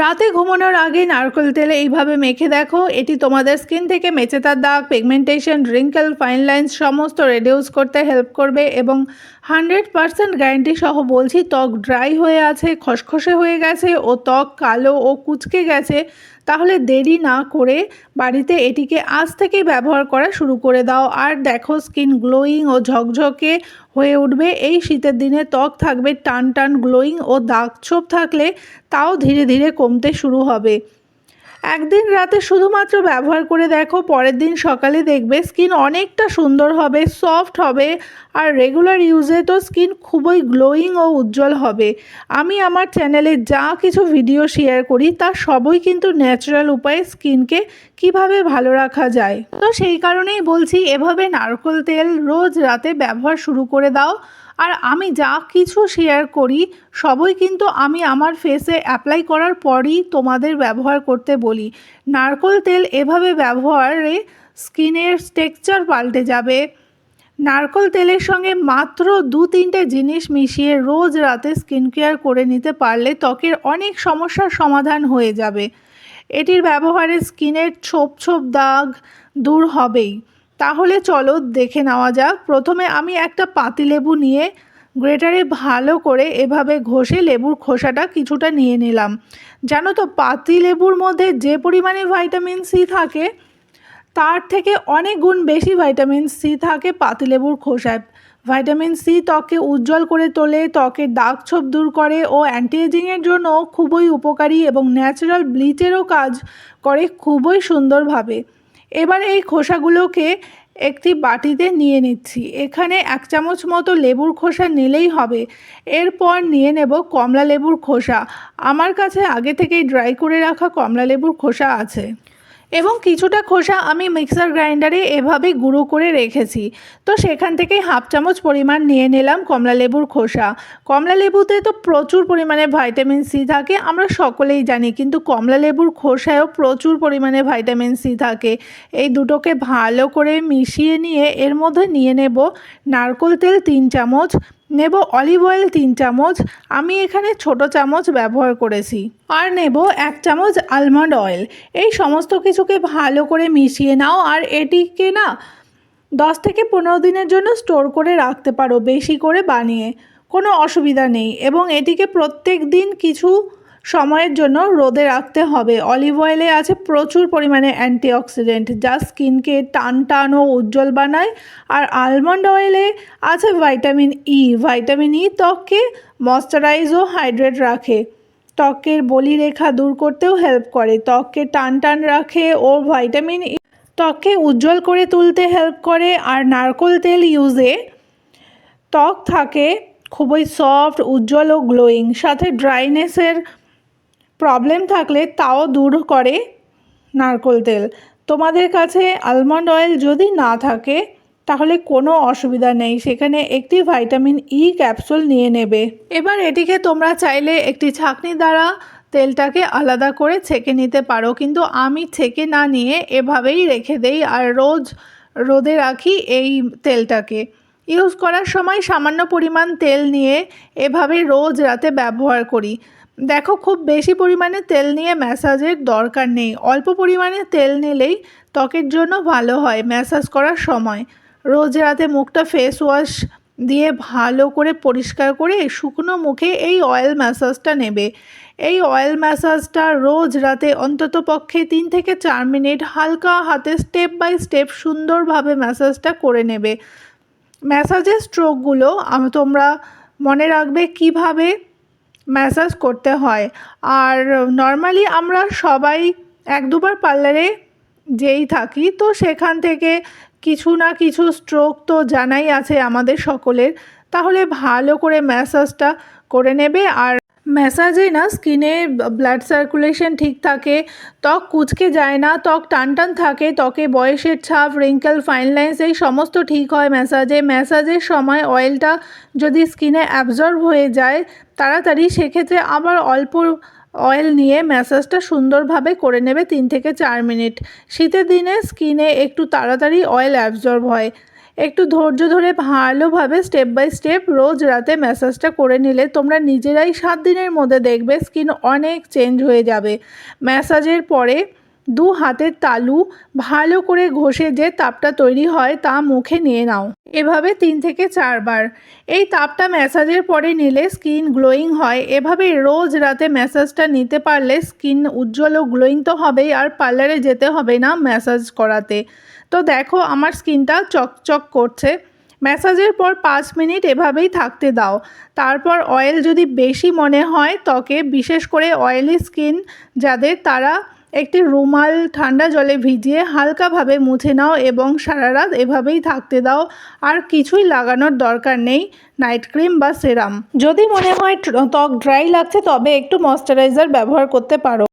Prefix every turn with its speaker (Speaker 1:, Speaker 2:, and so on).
Speaker 1: রাতে ঘুমানোর আগে নারকেল তেলে এইভাবে মেখে দেখো। এটি তোমাদের স্কিন থেকে মেচেতার দাগ পিগমেন্টেশন রিঙ্কেল ফাইন লাইন্স সমস্ত রেডিউস করতে হেল্প করবে এবং হান্ড্রেড পারসেন্ট গ্যারেন্টি সহ বলছি ত্বক ড্রাই হয়ে আছে, খসখসে হয়ে গেছে ও ত্বক কালো ও কুচকে গেছে। তাহলে দেরি না করে বাড়িতে এটিকে আজ থেকেই ব্যবহার করা শুরু করে দাও। আর দেখো, স্কিন গ্লোয়িং ও ঝকঝকে হয়ে উঠবে। এই শীতের দিনে ত্বক থাকবে টান টান গ্লোয়িং ও দাগ ছোপ থাকলে তাও ধীরে ধীরে কমতে শুরু হবে। একদিন রাতে শুধুমাত্র ব্যবহার করে দেখো, পরের দিন সকালে দেখবে স্কিন অনেকটা সুন্দর হবে, সফট হবে, আর রেগুলার ইউজে তো স্কিন খুবই গ্লোয়িং ও উজ্জ্বল হবে। আমি আমার চ্যানেলে যা কিছু ভিডিও শেয়ার করি, তা সবই কিন্তু ন্যাচারাল উপায়ে স্কিনকে কীভাবে ভালো রাখা যায়। তো সেই কারণেই বলছি, এভাবে নারকেল তেল রোজ রাতে ব্যবহার শুরু করে দাও। আর আমি যা কিছু শেয়ার করি, সবই কিন্তু আমি আমার ফেসে অ্যাপ্লাই করার পরই তোমাদের ব্যবহার করতে বলি। নারকোল তেল এভাবে ব্যবহারে স্কিনের টেক্সচার পাল্টে যাবে। নারকোল তেলের সঙ্গে মাত্র দু তিনটে জিনিস মিশিয়ে রোজ রাতে স্কিন কেয়ার করে নিতে পারলে ত্বকের অনেক সমস্যার সমাধান হয়ে যাবে। এটির ব্যবহারে স্কিনের ছোপ ছোপ দাগ দূর হবেই। তাহলে চলো দেখে নেওয়া যাক। প্রথমে আমি একটা পাতিলেবু নিয়ে গ্রেটারে ভালো করে এভাবে ঘষে লেবুর খোসাটা কিছুটা নিয়ে নিলাম। জানো তো পাতিলেবুর মধ্যে যে পরিমাণে ভাইটামিন সি থাকে, তার থেকে অনেক গুণ বেশি ভাইটামিন সি থাকে পাতিলেবুর খোসায়। ভাইটামিন সি ত্বককে উজ্জ্বল করে তোলে, ত্বকের দাগ ছোপ দূর করে ও অ্যান্টি এজিংয়ের জন্য খুবই উপকারী এবং ন্যাচারাল ব্লিচেরও কাজ করে খুবই সুন্দরভাবে। এবার এই খোসাগুলোকে একটি বাটিতে নিয়ে নিচ্ছি। এখানে এক চামচ মতো লেবুর খোসা নিলেই হবে। এরপর নিয়ে নেব কমলা লেবুর খোসা। আমার কাছে আগে থেকেই ড্রাই করে রাখা কমলা লেবুর খোসা আছে। এবং কিছুটা খোসা আমি মিক্সার গ্রাইন্ডারে এভাবে গুঁড়ো করে রেখেছি। তো সেখান থেকে হাফ চামচ পরিমাণ নিয়ে নিলাম কমলা লেবুর খোসা। কমলা লেবুতে তো প্রচুর পরিমাণে ভাইটামিন সি থাকে, আমরা সকলেই জানি, কিন্তু কমলা লেবুর খোসায়ও প্রচুর পরিমাণে ভাইটামিন সি থাকে। এই দুটোকে ভালো করে মিশিয়ে নিয়ে এর মধ্যে নিয়ে নেব নারকোল তেল তিন চামচ নেব অলিভ অয়েল তিন চামচ। আমি এখানে ছোট চামচ ব্যবহার করেছি। আর নেব এক চামচ আলমন্ড অয়েল এই সমস্ত কিছুকে ভালো করে মিশিয়ে নাও আর এটিকে না দশ থেকে পনেরো দিনের জন্য স্টোর করে রাখতে পারো, বেশি করে বানিয়ে। কোনো অসুবিধা নেই। এবং এটিকে প্রত্যেক দিন কিছু সময়ের জন্য রোদে রাখতে হবে। অলিভ অয়েলে আছে প্রচুর পরিমাণে অ্যান্টিঅক্সিডেন্ট, যা স্কিনকে টান টান ও উজ্জ্বল বানায়। আর আলমন্ড অয়েলে আছে ভাইটামিন ই ভাইটামিন ই ত্বককে ময়শ্চারাইজ ও হাইড্রেট রাখে। ত্বকের বলি রেখা দূর করতেও হেল্প করে। ত্বককে টান টান রাখে ও ভাইটামিন ই ত্বককে উজ্জ্বল করে তুলতে হেল্প করে। আর নারকোল তেল ইউজে ত্বক থাকে খুবই সফট, উজ্জ্বল ও গ্লোয়িং। সাথে ড্রাইনেসের প্রবলেম থাকলে তাও দূর করে নারকোল তেল। তোমাদের কাছে আলমন্ড অয়েল যদি না থাকে, তাহলে কোনো অসুবিধা নেই। সেখানে একটি ভাইটামিন ই ক্যাপসুল নিয়ে নেবে। এবার এটিকে তোমরা চাইলে একটি ছাঁকনি দ্বারা তেলটাকে আলাদা করে ছেঁকে নিতে পারো। কিন্তু আমি ছেঁকে না নিয়ে এভাবেই রেখে দেই আর রোজ রোদে রাখি এই তেলটাকে। ইউজ করার সময় সামান্য পরিমাণ তেল নিয়ে এভাবে রোজ রাতে ব্যবহার করি। দেখো, খুব বেশি পরিমাণে তেল নিয়ে ম্যাসাজের দরকার নেই। অল্প পরিমাণে তেল নিলেই ত্বকের জন্য ভালো হয় ম্যাসাজ করার সময়। রোজ রাতে মুখটা ফেস ওয়াশ দিয়ে ভালো করে পরিষ্কার করে শুকনো মুখে এই অয়েল ম্যাসাজটা নেবে। এই অয়েল ম্যাসাজটা রোজ রাতে অন্তত পক্ষে তিন থেকে চার মিনিট হালকা হাতে স্টেপ বাই স্টেপ সুন্দরভাবে ম্যাসাজটা করে নেবে। ম্যাসাজের স্ট্রোকগুলো তোমরা মনে রাখবে কীভাবে ম্যাসাজ করতে হয়। আর নর্মালি আমরা সবাই এক দুবার পার্লারে যেই থাকি, তো সেখান থেকে কিছু না কিছু স্ট্রোক তো জানাই আছে আমাদের সকলের। তাহলে ভালো করে ম্যাসাজটা করে নেবে আর ম্যাসাজে না স্কিনে ব্লাড সার্কুলেশন ঠিক থাকে, ত্বক কুচকে যায় না, ত্বক টান টান থাকে, ত্বকে বয়সের ছাপ, রিঙ্কেল, ফাইন লাইন্স, এই সমস্ত ঠিক হয় ম্যাসাজে ম্যাসাজের সময় অয়েলটা যদি স্কিনে অ্যাবজর্ব হয়ে যায়, তাড়াতাড়ি সেক্ষেত্রে আবার অল্প অয়েল নিয়ে ম্যাসাজটা সুন্দরভাবে করে নেবে তিন থেকে চার মিনিট। শীতের দিনে স্কিনে একটু তাড়াতাড়ি অয়েল অ্যাবজর্ব হয়। একটু ধৈর্য ধরে ভালোভাবে স্টেপ বাই স্টেপ রোজ রাতে ম্যাসাজটা করে নিলে তোমরা নিজেরাই সাত দিনের মধ্যে দেখবে স্কিন অনেক চেঞ্জ হয়ে যাবে। ম্যাসাজের পরে দু হাতের তালু ভালো করে ঘষে যে তাপটা তৈরি হয় তা মুখে নিয়ে নাও। এভাবে তিন থেকে চারবার এই তাপটা ম্যাসাজের পরে নিলে স্কিন গ্লোয়িং হয়। এভাবে রোজ রাতে ম্যাসাজটা নিতে পারলে স্কিন উজ্জ্বল ও গ্লোয়িং তো হবেই, আর পার্লারে যেতে হবে না ম্যাসাজ করাতে। তো দেখো, আমার স্কিনটা চকচক করছে। ম্যাসাজের পর পাঁচ মিনিট এভাবেই থাকতে দাও। তারপর অয়েল যদি বেশি মনে হয় ত্বকে, বিশেষ করে অয়েলি স্কিন, যাদের তারা একটি রুমাল ঠান্ডা জলে ভিজিয়ে হালকাভাবে মুছে নাও এবং সারা রাত এভাবেই থাকতে দাও। আর কিছুই লাগানোর দরকার নেই, নাইট ক্রিম বা সেরাম। যদি মনে হয় ত্বক ড্রাই লাগছে, তবে একটু ময়শ্চারাইজার ব্যবহার করতে পারো।